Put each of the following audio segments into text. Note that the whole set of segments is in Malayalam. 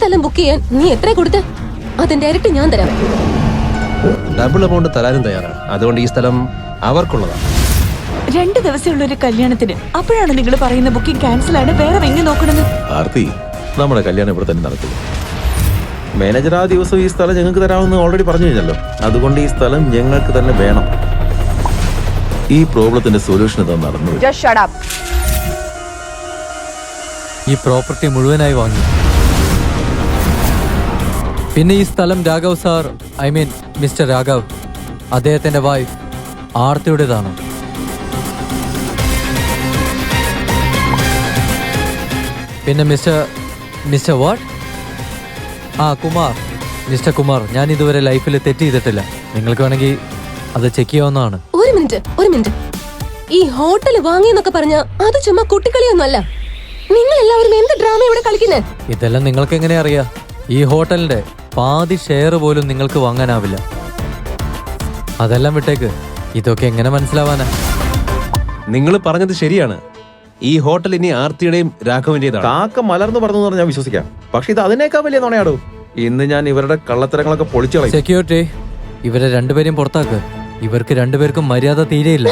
സ്ഥലം ബുക്ക് ചെയ്യാൻ നീ എത്ര കൊടുത്ത്? അതിന്റെ ഇരട്ടി ഞാൻ തരാം. ഡബിൾ എമൗണ്ട് തരാനും തയ്യാറാണ്. അതുകൊണ്ട് ഈ സ്ഥലം അവർക്കുള്ളതാണ്. രണ്ട് ദിവസമുള്ള ഒരു കല്യാണത്തിന് അപ്പോഴാണ് നിങ്ങൾ പറയുന്ന ബുക്കിംഗ് ക്യാൻസൽ ആണ് വേറെ എങ്ങനെ നോക്കണമെന്ന്? ആർത്തി നമ്മുടെ കല്യാണം ഇവിടെ തന്നെ നടക്കും. മാനേജർ ആ ദിവസം ഈ സ്ഥലം ഞങ്ങൾക്ക് തരാമെന്ന് ഓൾറെഡി പറഞ്ഞു കഴിഞ്ഞല്ലോ. അതുകൊണ്ട് ഈ സ്ഥലം ഞങ്ങൾക്ക് തന്നെ വേണം. ഈ പ്രോബ്ലത്തിന്റെ സൊല്യൂഷൻ ഇതാ നടന്നു ഈ പ്രോപ്പർട്ടി മുഴുവനായി വാങ്ങി. പിന്നെ ഈ സ്ഥലം Raghav sir I mean mister Raghav അദ്ദേഹത്തിന്റെ വൈഫ് ആർത്തിയുടേതാണ്. പിന്നെ മിസ്റ്റർ മിസ്റ്റർ വാട്ട് ആ കുമാർ മിസ്റ്റർ കുമാർ ഞാൻ ഇതുവരെ ലൈഫിൽ തെറ്റ് ചെയ്തിട്ടില്ല. നിങ്ങൾക്ക് വേണമെങ്കിൽ അത് ചെക്ക് ചെയ്യാവുന്നതാണ്. ഒരു മിനിറ്റ് ഒരു മിനിറ്റ്. ഈ ഹോട്ടൽ വാങ്ങിയെന്നൊക്കെ പറഞ്ഞ അത് ചുമ്മാ കുട്ടിക്കളിയൊന്നും അല്ല നിങ്ങൾ എല്ലാവരും എന്ത് ഡ്രാമ ഇവിടെ കളിക്കുന്നത് ഇതെല്ലാം നിങ്ങൾക്ക് എങ്ങനെ അറിയാം? ഈ ഹോട്ടലിന്റെ പാതി ഷെയർ പോലും നിങ്ങൾക്ക് വാങ്ങാനാവില്ല. അതെല്ലാം വിട്ടേക്ക്. ഇതൊക്കെ എങ്ങനെ മനസ്സിലാവാനാ? നിങ്ങൾ പറഞ്ഞത് ശരിയാണ്. ഈ ഹോട്ടൽ ഇനി ആർത്തിയുടെയും രാഘവന്റേതാണ്. കാക്ക മലർന്നു പറഞ്ഞു പറഞ്ഞാൽ ഞാൻ വിശ്വസിക്കാം. പക്ഷെ ഇത് അതിനേക്കാൾ വലിയ നുണയാടോ? ഇന്ന് ഞാൻ ഇവരുടെ കള്ളത്തരങ്ങളൊക്കെ പൊളിച്ചു കളയും. സെക്യൂരിറ്റി ഇവരെ രണ്ടുപേരെയും പുറത്താക്ക്. ഇവർക്ക് രണ്ടുപേർക്കും മര്യാദ തീരെയില്ല.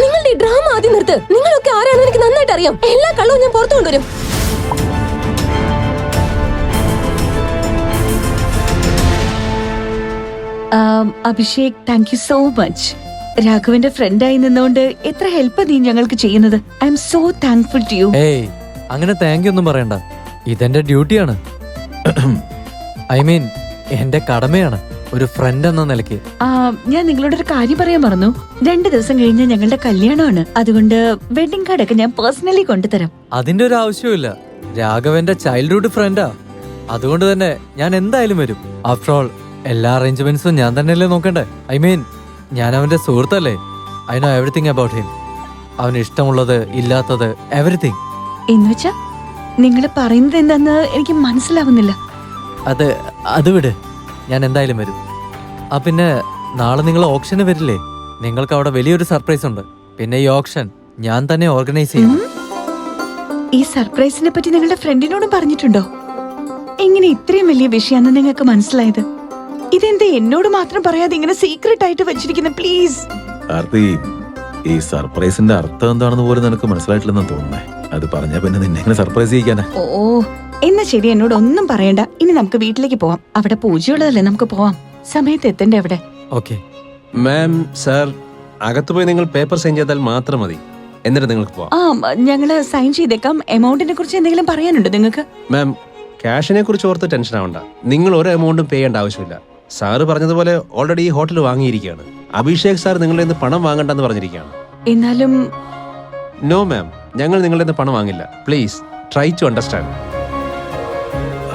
നിങ്ങളുടെ ഈ ഡ്രാമ ആദ്യം നിർത്ത്. നിങ്ങളൊക്കെ ആരാണെന്ന് എനിക്ക് നന്നായിട്ട് അറിയാം എല്ലാ കള്ളവും ഞാൻ പുറത്തു കൊണ്ടുവരും Abhishek thank you so much രാഘവന്റെ ഫ്രണ്ടായി നിന്നുകൊണ്ട് എത്ര ഹെൽപ്പ് നീ ഞങ്ങൾക്ക് ചെയ്യുന്നത്? I'm so thankful to you ഏയ് അങ്ങനെ താങ്ക് ഒന്നും പറയണ്ട. ഇതെന്റെ ഡ്യൂട്ടിയാണ് ഐ മീൻ എന്റെ കടമയാണ്. ഒരു ഫ്രണ്ട് എന്ന നിലയ്ക്ക്. ഞാൻ നിങ്ങളോട് ഒരു കാര്യം പറയാൻ മറന്നു. രണ്ട് ദിവസം കഴിഞ്ഞ് ഞങ്ങളുടെ കല്യാണമാണ്. അതുകൊണ്ട് വെഡിങ് കാർഡ് ഒക്കെ ഞാൻ പേഴ്സണലി കൊണ്ടുതരാം. അതിന്റെ ഒരു ആവശ്യമില്ല രാഘവന്റെ ചൈൽഡ്ഹുഡ് ഫ്രണ്ടാ അതുകൊണ്ട് തന്നെ ഞാൻ എന്തായാലും വരും. ആഫ്റ്റർ ഓൾ എല്ലാ അറേഞ്ച്മെന്റ്സും ഞാൻ തന്നെയല്ലേ നോക്കണ്ടേ? ഐ മീൻ ഞാൻ അവന്റെ സുഹൃത്തല്ലേ. I know everything about him അവന് ഇഷ്ടമുള്ളത് ഇല്ലാത്തത് എവറിത്തിങ് എന്ന് വെച്ചാ നിങ്ങൾ പറയുന്നത് എന്താന്ന് എനിക്ക് മനസ്സിലാവുന്നില്ല. അത് അത് വിട്. ഞാൻ എന്തായാലും വരും. ആ പിന്നെ നാളെ നിങ്ങൾ ഓപ്ഷന് വരില്ലേ? നിങ്ങൾക്ക് അവിടെ വലിയൊരു സർപ്രൈസ് ഉണ്ട്. പിന്നെ ഈ ഓപ്ഷൻ ഞാൻ തന്നെ ഓർഗനൈസ് ചെയ്യും ഈ സർപ്രൈസിനെ പറ്റി നിങ്ങളുടെ ഫ്രണ്ടിനോടും പറഞ്ഞിട്ടുണ്ടോ? എങ്ങനെ ഇത്രയും വലിയ വിഷയാന്ന് നിങ്ങൾക്ക് മനസ്സിലായത്? ഇതെന്താ എന്നോട് മാത്രം പറയാതെ ഇങ്ങനെ സീക്രട്ട് ആയിട്ട് വെച്ചിരിക്കുന്ന? പ്ലീസ് ആർത്തി ഈ സർപ്രൈസിന്റെ അർത്ഥം എന്താണെന്ന് പോലും നിനക്ക് മനസ്സിലായിട്ടില്ലെന്ന് തോന്നുന്നേ. അത് പറഞ്ഞാ പിന്നെ നിന്നെ എങ്ങനെ സർപ്രൈസ് ചെയ്യിക്കാനാ. ഓ എന്നാ ശരി എന്നോട് ഒന്നും പറയണ്ട. ഇനി നമുക്ക് വീട്ടിലേക്ക് പോവാം. അവിടെ പൂജയുള്ളതല്ലേ നമുക്ക് പോവാം. സമയത്ത് എത്തണ്ടേ അവിടെ? ഓക്കെ. മാം സർ അകത്ത് പോയി നിങ്ങൾ പേപ്പർ സൈൻ ചെയ്താൽ മാത്രം മതി. എന്നിട്ട് നിങ്ങൾക്ക് പോവാം. ആ ഞങ്ങൾ സൈൻ ചെയ്തേക്കാം. എമൗണ്ടിനെ കുറിച്ച് എന്തെങ്കിലും പറയാനുണ്ടോ നിങ്ങൾക്ക്? മാം ക്യാഷിനെ കുറിച്ച് ഓർത്ത് ടെൻഷൻ ആവണ്ട. നിങ്ങൾ ഒരു എമൗണ്ടും പേ ചെയ്യേണ്ട ആവശ്യമില്ല. സാറ് പറഞ്ഞതുപോലെ ഓൾറെഡി ഈ ഹോട്ടൽ വാങ്ങിയിരിക്കുകയാണ്. അഭിഷേക് സാർ നിങ്ങളുടെ നിന്ന് പണം വാങ്ങണ്ടെന്ന് പറഞ്ഞിരിക്കുകയാണ്. എന്നാലും നോ മാം ഞങ്ങൾ നിങ്ങളുടെ നിന്ന് പണം വാങ്ങില്ല. പ്ലീസ് ട്രൈ ടു അണ്ടർസ്റ്റാൻഡ്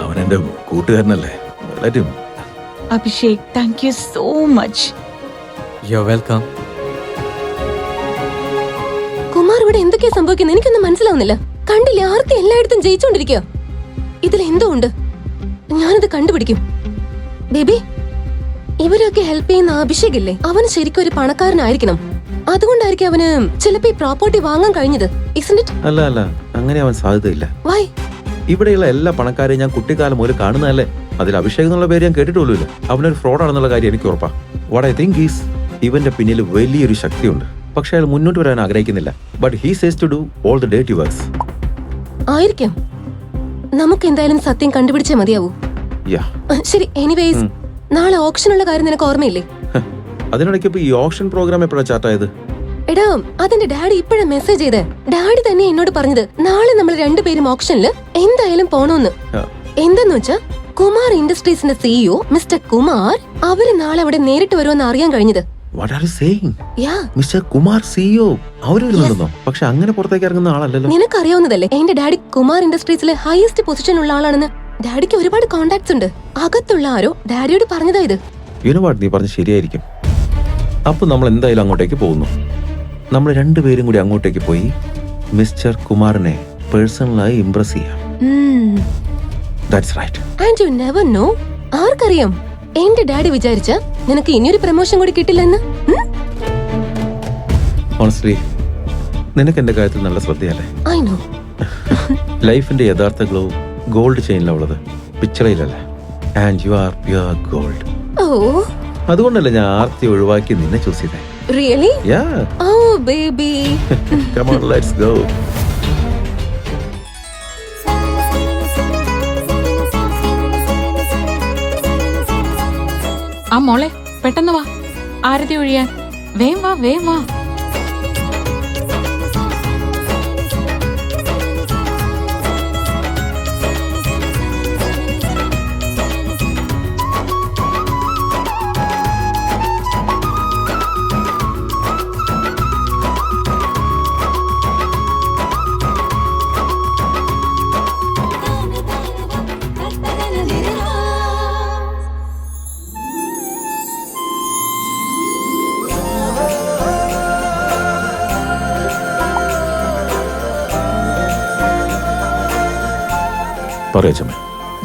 അവൻ എന്റെ കൂട്ടുകാരനല്ലേ. Abhishek thank you so much you welcome Kumar ഇവിടെ എന്തൊക്കെയാ സംഭവിക്കുന്നത്? എനിക്കൊന്നും മനസ്സിലാവുന്നില്ല. കണ്ടില്ലേ ആർത്തി എല്ലായിടത്തും ജയിച്ചോണ്ടിരിക്കുക ഇതിൽ എന്തോ ഉണ്ട്. ഞാനത് കണ്ടുപിടിക്കും. ബേബി ഇവരൊക്കെ ഹെൽപ്പ് ചെയ്യുന്ന അഭിഷേക് ഇല്ലേ? അവന് ശരിക്കും ഒരു പണക്കാരനായിരിക്കണം. അതുകൊണ്ടായിരിക്കും അവന് ചിലപ്പോ ഈ പ്രോപ്പർട്ടി വാങ്ങാൻ കഴിഞ്ഞത്. അല്ല അല്ല. അങ്ങനെ അവൻ സാധ്യതയില്ല. വൈ ഇവിടെയുള്ള എല്ലാ പണക്കാരെയും ഞാൻ കുട്ടിക്കാലം മുതൽ കാണുന്നതല്ലേ? അതിൽ അഭിഷേക് എന്നുള്ള പേര് ഞാൻ കേട്ടിട്ടുള്ളൂ അവനൊരു ഫ്രോഡാണെന്നുള്ള കാര്യം എനിക്ക് ഉറപ്പാ. വാട്ട് ഐ തിങ്ക് ഈസ് ഇവന്റെ പിന്നിൽ വലിയൊരു ശക്തിയുണ്ട്. പക്ഷെ അയാൾ മുന്നോട്ട് വരാൻ ആഗ്രഹിക്കുന്നില്ല. But he says to do all the date works ആയിരിക്കാം. നമുക്ക് എന്തായാലും സത്യം കണ്ടുപിടിച്ചേ മതിയാവൂ. യാ ശരി. എനിവേസ് നാളെ ഓപ്ഷനുള്ള കാര്യം നിനക്ക് ഓർമ്മയില്ലേ? അതിനിടയ്ക്ക് ഇപ്പൊ ഈ ഓപ്ഷൻ പ്രോഗ്രാം എപ്പോഴാണ് ചാർട്ടായത് എടാ അതിന്റെ ഡാഡി ഇപ്പഴാ മെസ്സേജ് ചെയ്തേ. ഡാഡി തന്നെ എന്നോട് പറഞ്ഞത് നാളെ നമ്മൾ രണ്ടുപേരും ഓപ്ഷനിൽ എന്തായാലും പോണോന്ന്. എന്തെന്ന് വെച്ചാ കുമാർ ഇൻഡസ്ട്രീസിന്റെ സിഇഒ മിസ്റ്റർ കുമാർ അവർ നാളെ അവിടെ നേരിട്ട് വരുമെന്ന് അറിയാൻ കഴിഞ്ഞത്. മിസ്റ്റർ കുമാർ സിഇഒ അവർ വരുന്നുണ്ടെന്നോ പക്ഷെ അങ്ങനെ പുറത്തേക്ക് ഇറങ്ങുന്ന ആളല്ലല്ലോ. നിനക്കറിയാവുന്നതല്ലേ എന്റെ ഡാഡി കുമാർ ഇൻഡസ്ട്രീസിലെ ഹയസ്റ്റ് പൊസിഷൻ ഉള്ള ആളാണെന്ന്. ഡാഡിക്ക് ഒരുപാട് കോണ്ടാക്ട്സ് ഉണ്ട്. അകത്തുള്ള ആരോ ഡാഡിയോട് പറഞ്ഞതാ ഇത്. യുനോവാട്ട് നീ പറഞ്ഞ ശരിയായിരിക്കും. അപ്പൊ നമ്മൾ എന്തായാലും അങ്ങോട്ടേക്ക് പോകുന്നു. നമ്മൾ രണ്ടുപേരും കൂടി അങ്ങോട്ടേക്ക് പോയി മിസ്റ്റർ കുമാറിനെ പേഴ്സണലായി ഇംപ്രസ് ചെയ്യാം. That's right and you never know ആർക്കറിയാം? എന്റെ ഡാഡി വിചാരിച്ച നിനക്ക് ഇനിയൊരു പ്രൊമോഷൻ കൂടി കിട്ടില്ലെന്ന്? ഓണസ്റ്റ്ലി നിനക്ക് എന്റെ കാര്യത്തിൽ നല്ല ശ്രദ്ധയല്ലേ? ഐ നോ ലൈഫിന്റെ യഥാർത്ഥ ഗ്ലോ ഗോൾഡ് ചെയിനിലുള്ളത് പിച്ചളയിലല്ലേ? And you are pure gold oh. അതുകൊണ്ടല്ലേ ഞാൻ ആർത്തി ഒഴിവാക്കി നിന്നെ ചൂസ് ചെയ്തേ. Really yeah oh baby come on let's go ആ മോളെ പെട്ടെന്ന് വാ. ആരതി ഒഴിയാൻ. വേം വാ വേം വാ.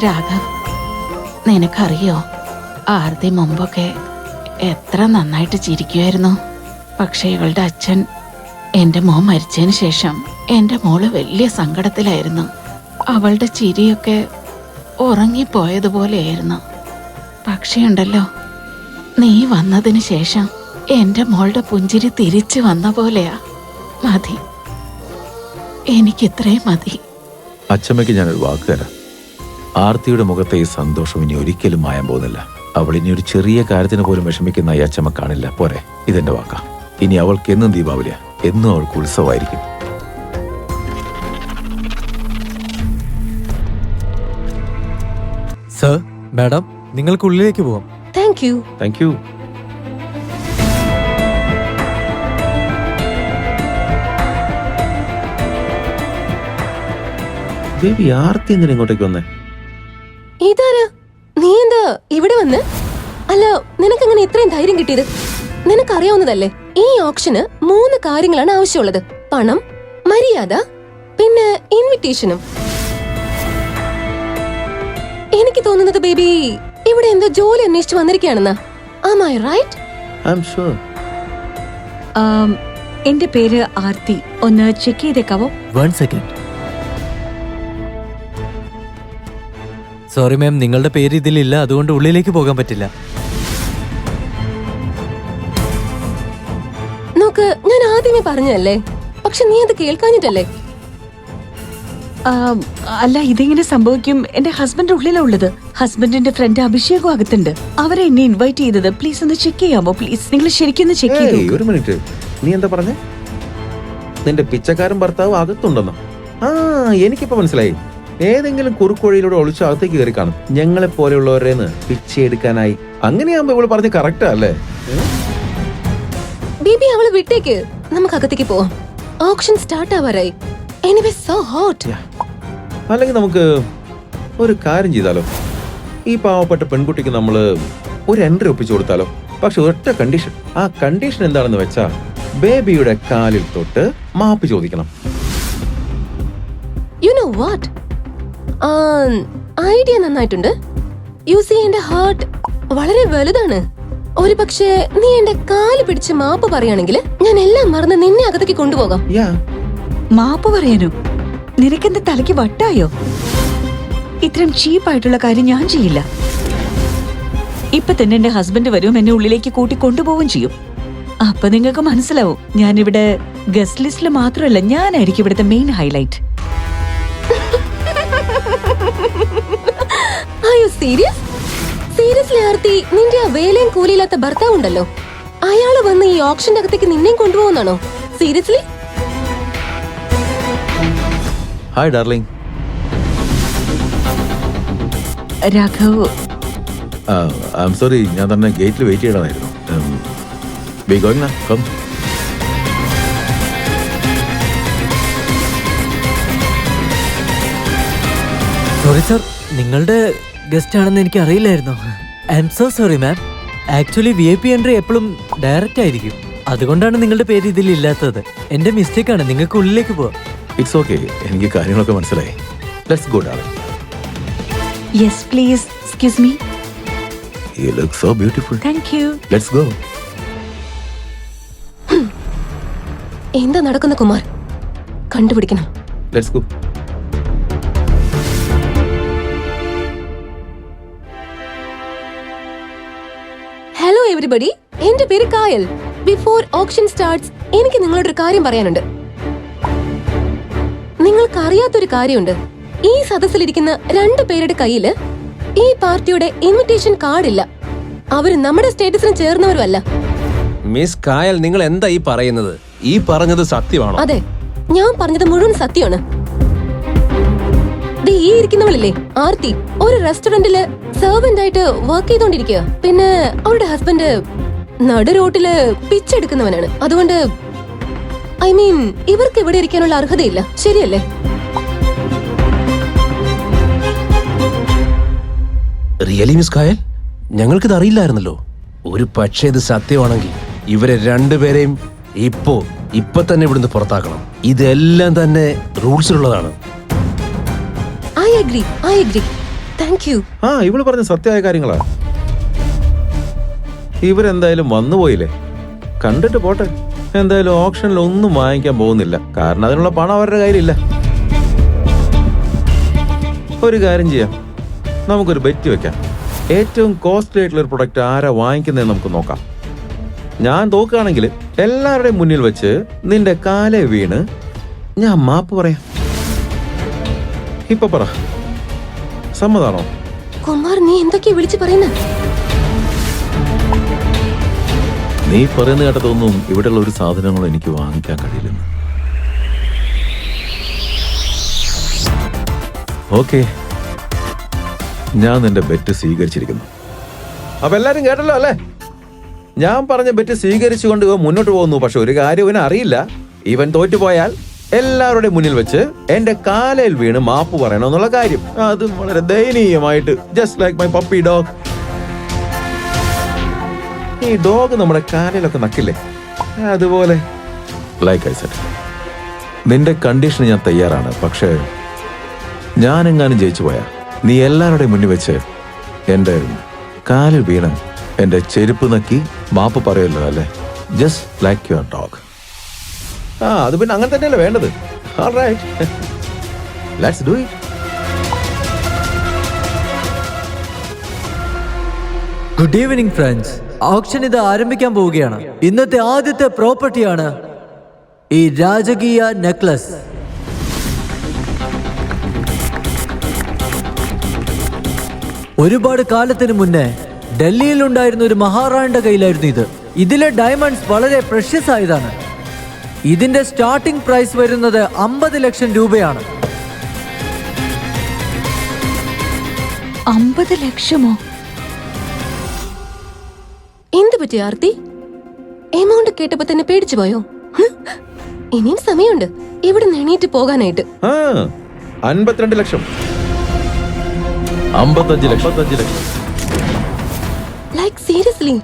രാഘവ് നിനക്കറിയോ ആർതി മുമ്പൊക്കെ എത്ര നന്നായിട്ട് ചിരിക്കുമായിരുന്നു പക്ഷേ ഇവളുടെ അച്ഛൻ എന്റെ മോൻ മരിച്ചതിന് ശേഷം എന്റെ മോൾ വലിയ സങ്കടത്തിലായിരുന്നു. അവളുടെ ചിരിയൊക്കെ ഉറങ്ങിപ്പോയതുപോലെയായിരുന്നു. പക്ഷേ നീ വന്നതിന് ശേഷം എന്റെ മോളുടെ പുഞ്ചിരി തിരിച്ചു വന്ന പോലെയാ. മതി. എനിക്കിത്രയും മതി. അച്ഛമ്മയ്ക്ക് ഞാനൊരു വാക്ക് തരാം. ആർത്തിയുടെ മുഖത്തെ ഈ സന്തോഷം ഇനി ഒരിക്കലും മായാൻ പോകുന്നില്ല. അവൾ ഇനി ഒരു ചെറിയ കാര്യത്തിന് പോലും വിഷമിക്കുന്ന ഈ അച്ചമ്മ കാണില്ല. പോരെ ഇതെന്റെ വാക്കാ. ഇനി അവൾക്ക് എന്നും ദീപാവലിയാ. എന്നും അവൾക്ക് ഉത്സവമായിരിക്കും. സർ മാഡം നിങ്ങൾക്ക് ഉള്ളിലേക്ക് പോവാം. Thank you thank you baby Aarthi എന്തിനാ ഇങ്ങോട്ടേക്ക് വന്നേ? ഇവിടെ വന്ന്? അല്ല നിനക്ക് അങ്ങനെ ഇത്രയും ധൈര്യം കിട്ടിയത്? നിനക്കറിയാവുന്നതല്ലേ ഈ ഓപ്ഷന് മൂന്ന് കാര്യങ്ങളാണ് ആവശ്യമുള്ളത്. പണം മര്യാദ പിന്നെ ഇൻവിറ്റേഷനും എനിക്ക് തോന്നുന്നത് ബേബി ഇവിടെ എന്തോ ജോലി അന്വേഷിച്ച് വന്നിരിക്കുകയാണെന്ന്. Am I right I'm sure um, എന്റെ പേര് ആർത്തി. ഒന്ന് ചെക്ക് ചെയ്തേക്കാവോ? വൺ സെക്കൻഡ് സോറി മാം നിങ്ങളുടെ പേര് ഇതിലില്ല. അതുകൊണ്ട് ഉള്ളിലേക്ക് പോകാൻ പറ്റില്ല. നോക്ക് ഞാൻ ആദ്യമേ പറഞ്ഞല്ലേ പക്ഷെ നീ അത് കേൾക്കാഞ്ഞിട്ടല്ലേ? ആം, അല്ല ഇതെങ്ങനെ സംഭവിക്കും? എന്റെ ഹസ്ബൻഡ് ഉള്ളിലാ ഉള്ളത്. ഹസ്ബൻഡിന്റെ ഫ്രണ്ട് അഭിഷേകും അകത്തുണ്ട്. അവരെ എന്നെ ഇൻവൈറ്റ് ചെയ്തത്. പ്ലീസ് ഒന്ന് ചെക്ക് ചെയ്യാമോ? പ്ലീസ് നിങ്ങൾ ശരിക്കും ഒന്ന് ചെക്ക് ചെയ്തു ഏയ്, ഒരു മിനിറ്റ് നീ എന്താ പറഞ്ഞേ? നിന്റെ പിച്ചക്കാരൻ ഭർത്താവ് അകത്തുണ്ടെന്നോ? ആ എനിക്കിപ്പോ മനസ്സിലായി. ഏതെങ്കിലും കുറുക്കുവഴിയിലൂടെ ഒളിച്ചു അകത്തേക്ക് കയറി കാണും. ഞങ്ങളെ പോലെയുള്ളവരെന്ന് പിച്ചെടുക്കാനായി അങ്ങനെയാകുമ്പോ ഇവൾ പറഞ്ഞ് കറക്റ്റാ അല്ലേ? ബേബി അവൾ വിട്ടേക്ക്. നമുക്ക് അകത്തേക്ക് പോവാം. Auction start ആവാറായി. Anyway so hot. അല്ലെങ്കിൽ നമുക്ക് ഒരു കാര്യം ചെയ്താലോ? ഈ പാവപ്പെട്ട പെൺകുട്ടിക്ക് നമ്മൾ ഒരു എൻട്രി ഒപ്പിച്ചു കൊടുത്താലോ? പക്ഷെ ഒറ്റ കണ്ടീഷൻ ആ കണ്ടീഷൻ എന്താണെന്ന് വെച്ചാ ബേബിയുടെ കാലിൽ തൊട്ട് മാപ്പ് ചോദിക്കണം. യു നോ വാട്ട് ഐഡിയ നന്നായിട്ടുണ്ട്. യു സി എന്റെ ഹാർട്ട് വളരെ വലുതാണ്. ഒരു പക്ഷേ നീ എന്റെ കാൽ പിടിച്ച് മാപ്പ് പറയുകയാണെങ്കിൽ ഞാൻ എല്ലാം മറന്ന് നിന്നെ അകത്തേക്ക് കൊണ്ടുപോകാം. യാ. മാപ്പ് പറയാനോ? നിനക്കെന്റെ തലയ്ക്ക് വട്ടായോ? ഇത്രയും ചീപ്പായിട്ടുള്ള കാര്യം ഞാൻ ചെയ്യില്ല. ഇപ്പൊ തന്നെ എന്റെ ഹസ്ബൻഡ് വരും എന്നെ ഉള്ളിലേക്ക് കൂട്ടി കൊണ്ടുപോവുകയും ചെയ്യും. അപ്പൊ നിങ്ങൾക്ക് മനസ്സിലാവും ഞാനിവിടെ ഗസ്റ്റ് ലിസ്റ്റിൽ മാത്രമല്ല ഞാനായിരിക്കും ഇവിടുത്തെ മെയിൻ ഹൈലൈറ്റ് സീരിയസ് സീരിയസ്ലി ആർത്തി നിന്റെ ആ വേലയും കൂലിയില്ലാത്ത ഭർത്താവ് ഉണ്ടല്ലോ. അയാൾ വന്ന് ഈ ഓപ്ഷന്റെ അകത്തേക്ക് നിന്നെയും കൊണ്ടുപോകുന്നാണോ seriously hi darling Raghav. I am sorry ഞാൻ തന്നെ ഗേറ്റിൽ വെയിറ്റ് ചെയ്യണമായിരുന്നു. Be going come sorry sir നിങ്ങളുടെ ഗസ്റ്റ് ആണെന്ന് എനിക്ക് അറിയില്ലായിരുന്നു I'm so sorry ma'am actually V I P entry എപ്പോഴും ഡയറക്റ്റ് ആയിരിക്കും. അതുകൊണ്ടാണ് നിങ്ങളുടെ പേര് ഇതിൽ ഇല്ലാത്തത്. എന്റെ മിസ്റ്റേക്ക് ആണ്. നിങ്ങൾക്ക് ഉള്ളിലേക്ക് പോവാം. ഇറ്റ്സ് ഓക്കെ എനിക്ക് കാര്യങ്ങളൊക്കെ മനസ്സിലായി. Let's go darling yes please excuse me you look so beautiful thank you let's go എന്താ നടക്കുന്ന കുമാർ? കണ്ടുപിടിക്കണം. ലെറ്റ്സ് ഗോ ഹായ് എവരിബഡി എന്റെ പേര് കായൽ. ബിഫോർ ഓപ്ഷൻ സ്റ്റാർട്ട്സ് എനിക്ക് നിങ്ങളോട് ഒരു കാര്യം പറയാനുണ്ട്. നിങ്ങൾക്ക് അറിയാത്തൊരു കാര്യമുണ്ട്. ഈ സദസ്സിലിരിക്കുന്ന രണ്ട് പേരുടെ കയ്യിൽ ഈ പാർട്ടിയുടെ ഇൻവിറ്റേഷൻ കാർഡ് ഇല്ല. അവർ നമ്മുടെ സ്റ്റേറ്റസിന് ചേർന്നവരുമല്ല. മിസ് കായൽ നിങ്ങൾ എന്താ ഈ പറയുന്നത്? ഈ പറഞ്ഞത് സത്യമാണ്? അതെ. ഞാൻ പറഞ്ഞത് മുഴുവൻ സത്യമാണ്. ദേ ഈ ഇരിക്കുന്നവളില്ലേ ആർത്തി. ഒരു റെസ്റ്റോറന്റിൽ സെർവന്റ് ആയിട്ട് വർക്ക് ചെയ്തോണ്ടിരിക്കുക പിന്നെ അവളുടെ ഹസ്ബൻഡ് നടു റോട്ടിൽ പിച്ചെടുക്കുന്നവനാണ്. അതുകൊണ്ട് ഐ മീൻ ഇവർക്ക് ഇവിടെ ഇരിക്കാനുള്ള അർഹതയില്ല. ശരിയല്ലേ? റിയലി മിസ് കായൽ ഞങ്ങൾക്കിത് അറിയില്ലായിരുന്നല്ലോ. ഒരു പക്ഷേ ഇത് സത്യമാണെങ്കിൽ ഇവരെ രണ്ടുപേരെയും ഇപ്പോ ഇപ്പൊ തന്നെ ഇവിടുന്ന് പുറത്താക്കണം. ഇതെല്ലാം തന്നെ റൂൾസിലുള്ളതാണ് I agree I agree thank you ആ ഇവൾ പറഞ്ഞ സത്യമായ കാര്യങ്ങളാ. ഇവരെന്തായാലും വന്നുപോയില്ലേ കണ്ടിട്ട് പോട്ടെ. എന്തായാലും ഓപ്ഷനിൽ ഒന്നും വാങ്ങിക്കാൻ പോകുന്നില്ല. കാരണം അതിനുള്ള പണം അവരുടെ കയ്യിലില്ല. ഒരു കാര്യം ചെയ്യാം. നമുക്കൊരു ബെറ്റ് വെക്കാം. ഏറ്റവും കോസ്റ്റ്ലി ആയിട്ടുള്ള ഒരു പ്രൊഡക്റ്റ് ആരാ വാങ്ങിക്കുന്നതെന്ന് നമുക്ക് നോക്കാം. ഞാൻ തോക്കുകയാണെങ്കിൽ എല്ലാവരുടെയും മുന്നിൽ വെച്ച് നിന്റെ കാലെ വീണ് ഞാൻ മാപ്പ് പറയാം. ഇപ്പൊ പറ. സമ്മതാണോ? കുമാർ നീ എന്തൊക്കെയാ വിളിച്ചു പറയുന്നത് നീ പറയുന്ന കേട്ടതൊന്നും ഇവിടെയുള്ള ഒരു സാധനങ്ങളും എനിക്ക് വാങ്ങിക്കാൻ കഴിയില്ലെന്ന് ഓക്കെ. ഞാൻ നിന്റെ ബെറ്റ് സ്വീകരിച്ചിരിക്കുന്നു. അപ്പൊ എല്ലാരും കേട്ടല്ലോ അല്ലേ? ഞാൻ പറഞ്ഞ ബെറ്റ് സ്വീകരിച്ചുകൊണ്ട് ഇവൻ മുന്നോട്ട് പോകുന്നു പക്ഷെ ഒരു കാര്യം ഇവന് അറിയില്ല ഇവൻ തോറ്റുപോയാൽ എല്ലാവരുടെയും മുന്നിൽ വെച്ച് എന്റെ കാലയിൽ വീണ് മാപ്പ് പറയണം എന്നുള്ള കാര്യം. അത് വളരെ ദയനീയമായിട്ട്. Just like my puppy dog ഈ ഡോഗ് നമ്മുടെ കാലിലൊക്കെ നക്കില്ലേ? അതുപോലെ. ലൈക്ക് ഐ നിന്റെ കണ്ടീഷൻ ഞാൻ തയ്യാറാണ്. പക്ഷേ ഞാനെങ്ങാനും ജയിച്ചു പോയാ നീ എല്ലാവരുടെയും മുന്നിൽ വെച്ച് എന്റെ കാലിൽ വീണ് എന്റെ ചെരുപ്പ് നക്കി മാപ്പ് പറയുമല്ലോ അല്ലേ? ജസ്റ്റ് ലൈക്ക് യുവർ ഡോഗ് ആ അത് പിന്നെ അങ്ങനെ തന്നെയല്ലേ വേണ്ടത്. Let's it good evening friends auction ഇത് ആരംഭിക്കാൻ പോവുകയാണ്. ഇന്നത്തെ ആദ്യത്തെ പ്രോപ്പർട്ടിയാണ് ഈ രാജകീയ നെക്ലസ് ഒരുപാട് കാലത്തിന് മുന്നേ ഡൽഹിയിൽ ഉണ്ടായിരുന്ന ഒരു മഹാറാണിയുടെ കയ്യിലായിരുന്നു ഇത്. ഇതിലെ ഡയമണ്ട്സ് വളരെ പ്രഷ്യസ് ആയതാണ്. ഇതിന്റെ സ്റ്റാർട്ടിംഗ് പ്രൈസ് വരുന്നത് അമ്പത് ലക്ഷം രൂപയാണ്. അമ്പത് ലക്ഷമോ? എന്ത് പറ്റി ആർത്തി? എമൗണ്ട് കേട്ടപ്പോ തന്നെ പേടിച്ചു പോയോ? ഇനിയും സമയമുണ്ട്. ഇവിടെ എണീറ്റ് പോകാനായിട്ട്. ആ അൻപത്തിരണ്ട് ലക്ഷം. അമ്പത്തഞ്ച് ലക്ഷം. ലൈക്ക് സീരിയസ്ലി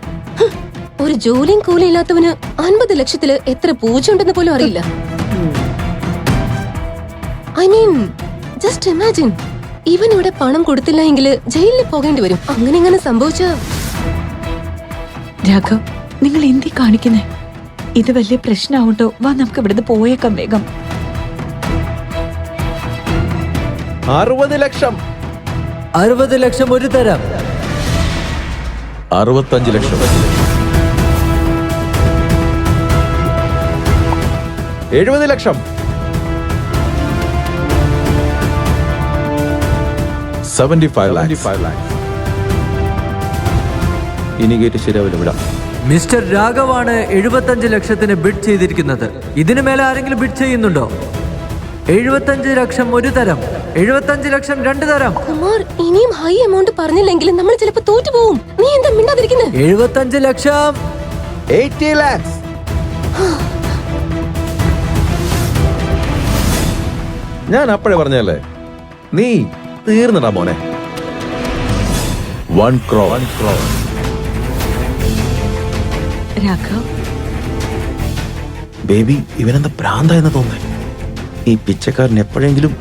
ഒരു ജോലിയും കൂലിയും ഇല്ലാത്തവന് അൻപത് ലക്ഷത്തിൽ എത്ര പൂജ ഉണ്ടെന്ന് പോലും അറിയില്ല. ഐ മീൻ ജസ്റ്റ് ഇമാജിൻ ഇവൻ ഇവിടെ പണം കൊടുത്തില്ല എങ്കിൽ ജയിലിൽ പോകേണ്ടി വരും. അങ്ങനെ ഇങ്ങനെ സംഭവിച്ച രാഘവ് നിങ്ങൾ എന്തി കാണിക്കുന്നേ? ഇത് വലിയ പ്രശ്നമാവട്ടോ വാ നമുക്ക് ഇവിടുന്ന് പോയേക്കാം വേഗം. അറുപത് ലക്ഷം. അറുപത് ലക്ഷം ഒരു തരം. അറുപത്തഞ്ച് ലക്ഷം. എഴുപത് ലക്ഷം. സെവന്റി ഫൈവ് ലാക്സ് ഇനി കേട്ട് ശരിയാവില്ല വിടാം. മിസ്റ്റർ രാഘവാണ് എഴുപത്തഞ്ച് ലക്ഷത്തിന് ബിഡ് ചെയ്തിരിക്കുന്നത്. ഇതിനു മേലെ ആരെങ്കിലും ബിഡ് ചെയ്യുന്നുണ്ടോ? എഴുപത്തഞ്ച് ലക്ഷം ഒരു തരം എഴുപത്തഞ്ച് ലക്ഷം രണ്ട് തരം. കുമാർ ഇനിയും ഹൈ എമൗണ്ട് പറഞ്ഞില്ലെങ്കിൽ നമ്മൾ ചിലപ്പോൾ തോറ്റു പോവും. നീ എന്താ മിണ്ടാതിരിക്കുന്നത് എഴുപത്തഞ്ച് ലക്ഷം. എയ്റ്റി ലാക്സ് ഞാൻ അപ്പോഴേ പറഞ്ഞല്ലേ? നീ തീർന്നടാ മോനെ. One crore one crore Raghav. Baby ഇവനെന്താ പ്രാന്തായെന്ന് തോന്നേ ഈ പിച്ചക്കാരൻ എപ്പോഴെങ്കിലും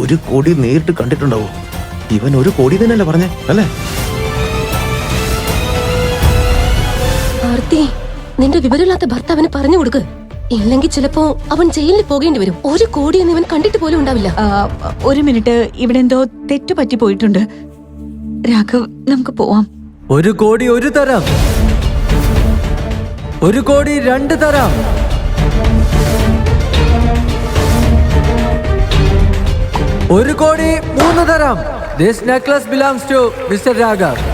ഒരു കോടി നേരിട്ട് കണ്ടിട്ടുണ്ടാവോ? ഇവൻ ഒരു കോടി തന്നെയല്ലേ പറഞ്ഞേ അല്ലേ? ആർത്തി നിന്റെ വിവരമില്ലാത്ത ഭർത്താവിന് പറഞ്ഞു കൊടുക്ക്. ഇല്ലെങ്കിൽ ചിലപ്പോ അവൻ ജയിലിൽ പോകേണ്ടി വരും. ഒരു കോടിയൊന്നും ഇവൻ കണ്ടിട്ട് പോലും ഉണ്ടാവില്ല. ആ, ഒരു മിനിറ്റ്. ഇവിടെ എന്തോ തെറ്റു പറ്റി പോയിട്ടുണ്ട്. രാഘവ് നമുക്ക് പോവാം. ഒരു കോടി ഒരു തരം. ഒരു കോടി രണ്ട് തരാം. ഒരു കോടി മൂന്ന് തരാം. This necklace belongs to mister Raghav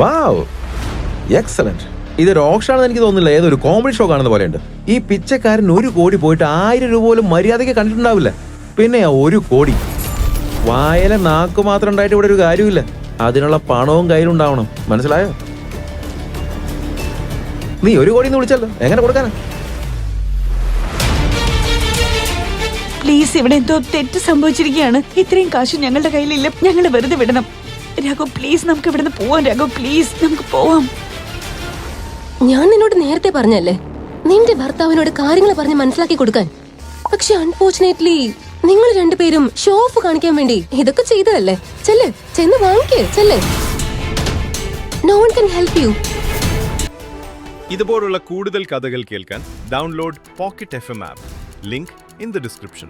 wow excellent ഇതൊരു ഓപ്ഷനാണെന്ന് എനിക്ക് തോന്നുന്നില്ല. ഏതൊരു കോമഡി ഷോ കാണുന്ന പോലെയുണ്ട്. ഈ പിച്ചക്കാരൻ ഒരു കോടി പോയിട്ട് ആയിരം രൂപ പോലും മര്യാദയ്ക്ക് കണ്ടിട്ടുണ്ടാവില്ല. പിന്നെ ഒരു കോടി. വായല നാക്ക് മാത്രം ഉണ്ടായിട്ട് ഇവിടെ ഒരു കാര്യമില്ല അതിനുള്ള പണവും കയ്യിലുണ്ടാവണം മനസ്സിലായോ? നീ ഒരു കോടി വിളിച്ചല്ലോ. എങ്ങനെ കൊടുക്കാനാ? പ്ലീസ് ഇവിടെ എന്തോ തെറ്റ് സംഭവിച്ചിരിക്കുകയാണ്. ഇത്രയും കാശ് ഞങ്ങളുടെ കയ്യിലില്ല. ഞങ്ങൾ വെറുതെ വിടണം. രാഘവ് പ്ലീസ് നമുക്ക് ഇവിടുന്ന് പോവാം രഘു പ്ലീസ് നമുക്ക് പോവാം. ഞാൻ നിന്നോട് നേരത്തെ പറഞ്ഞല്ലേ? നിന്റെ ഭർത്താവിനോട് കാര്യങ്ങൾ പറഞ്ഞ് മനസ്സിലാക്കി കൊടുക്കാൻ. പക്ഷെ അൺഫോർച്ചുനേറ്റ്ലി നിങ്ങൾ രണ്ടുപേരും ഷോ ഓഫ് കാണിക്കാൻ വേണ്ടി ഇതൊക്കെ ചെയ്തതല്ലേ? ചെല്ല് ചെന്ന് വാങ്ങിക്കേ ചെല്ല്. No one can help you ഇതുപോലുള്ള കൂടുതൽ കഥകൾ കേൾക്കാൻ download pocket F M app link in the description